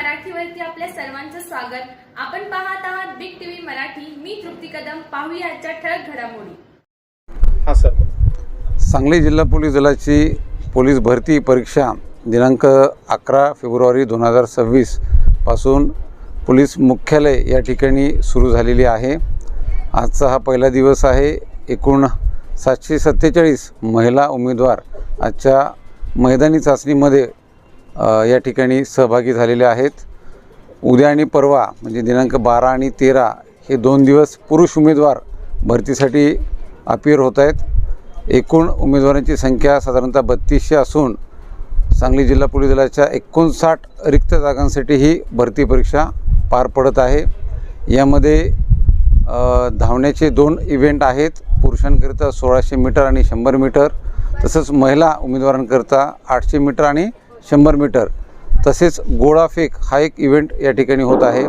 मराठीवरती आपल्या सर्वांचं स्वागत. आपण पाहत आहात बिग टीव्ही मराठी. मी तृप्ती कदम. पाहूया आजच्या ठळक घडामोडी. हां सर. सांगली जिल्हा पोलीस दलाची पोलीस भरती परीक्षा दिनांक अकरा फेब्रुवारी दोन हजार सव्वीसपासून पोलीस मुख्यालय या ठिकाणी सुरू झालेली आहे. आजचा हा पहिला दिवस आहे. एकूण सातशे सत्तेचाळीस महिला उमेदवार आजच्या मैदानी चाचणीमध्ये या ठिकाणी सहभागी झालेले आहेत. उद्या आणि परवा म्हणजे दिनांक बारा आणि तेरा हे दोन दिवस पुरुष उमेदवार भरतीसाठी अपियर होत आहेत. एकूण उमेदवारांची संख्या साधारणतः बत्तीसशे असून सांगली जिल्हा पोलीस दलाच्या एकोणसाठ रिक्त जागांसाठी ही भरती परीक्षा पार पडत आहे. यामध्ये धावण्याचे दोन इव्हेंट आहेत. पुरुषांकरिता सोळाशे मीटर आणि शंभर मीटर. तसंच महिला उमेदवारांकरिता आठशे मीटर आणि शंभर मीटर. तसेच गोळाफेक हा एक इव्हेंट या ठिकाणी होत आहे.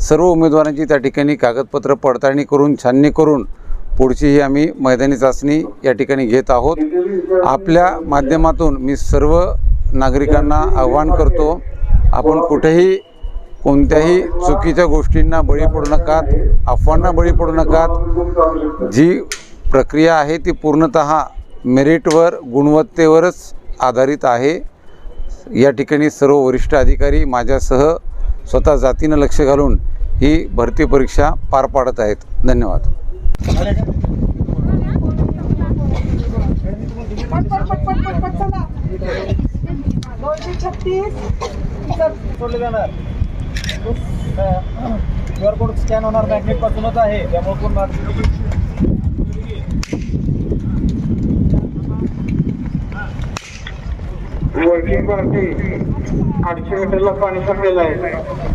सर्व उमेदवारांची त्या ठिकाणी कागदपत्र पडताळणी करून छाननी करून पुढची ही आम्ही मैदानी चाचणी या ठिकाणी घेत आहोत. आपल्या माध्यमातून मी सर्व नागरिकांना आव्हान करतो आपण कुठेही कोणत्याही चुकीच्या गोष्टींना बळी पडू नकात अफवांना बळी पडू नकात जी प्रक्रिया आहे ती पूर्णत मेरिटवर गुणवत्तेवरच आधारित आहे. या ठिकाणी सर्व वरिष्ठ अधिकारी माझ्यासह स्वतः जातीनं लक्ष घालून ही भरती परीक्षा पार पाडत आहेत. धन्यवाद. दोनशे छत्तीस. सोडले जाणार क्यू आर कोड स्कॅन होणार मॅग्नेट पासूनच आहे त्यामुळे कोण वर्किंग पार्टी आठशे मीटरला पाणी साठलेलं आहे.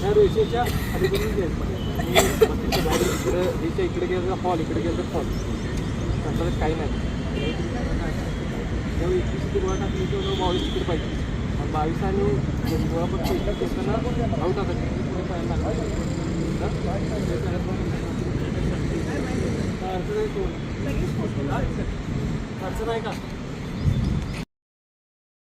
ह्या रेषेच्या अलीकडून घ्यायचं आणि बाहेर इकडे रेषा इकडे गेलं तर हॉल इकडे गेलं तर हॉल त्याच्यात काही नाही. जेव्हा एकवीस किलो टाकली तेव्हा बावीस तिकीट पाहिजे. आणि बावीस आणि गोळा पण एकदा खेळताना भाऊ टाकत पुढे पाहायला लागला. अर्थ नाही तो नाही का?